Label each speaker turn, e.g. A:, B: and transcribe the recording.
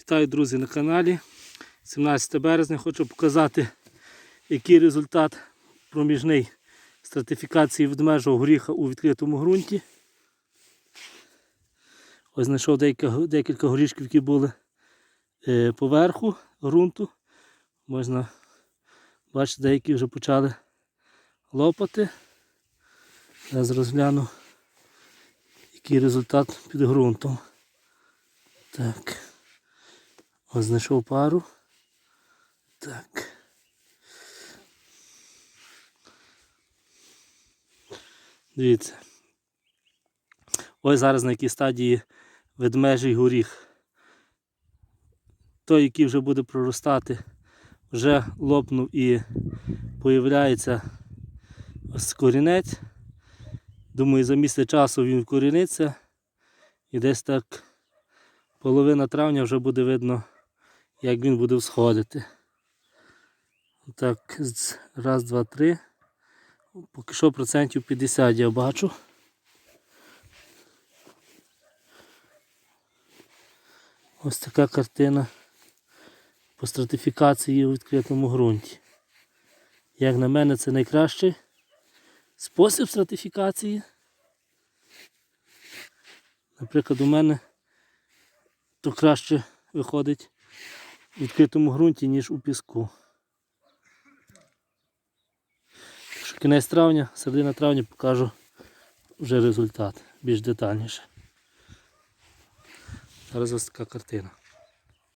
A: Вітаю, друзі, на каналі. 17 березня хочу показати, який результат проміжний стратифікації ведмежого горіха у відкритому ґрунті. Ось знайшов декілька, декілька горішків, які були е, поверху ґрунту. Можна бачити, деякі вже почали лопати. Зараз розгляну, який результат під ґрунтом. Так. Ось знайшов пару. Так. Дивіться. Ось зараз на якій стадії ведмежий горіх. Той, який вже буде проростати, вже лопнув і появляється ось корінець. Думаю, за місце часу він вкоріниться і десь так половина травня вже буде видно, як він буде всходити. Так, раз, два, три. Поки що процентів 50 я бачу. Ось така картина по стратифікації у відкритому ґрунті. Як на мене, це найкращий спосіб стратифікації. Наприклад, у мене то краще виходить відкритому ґрунті, ніж у піску. Що Кінець травня, середина травня покажу вже результат більш детальніше. Зараз ось така картина.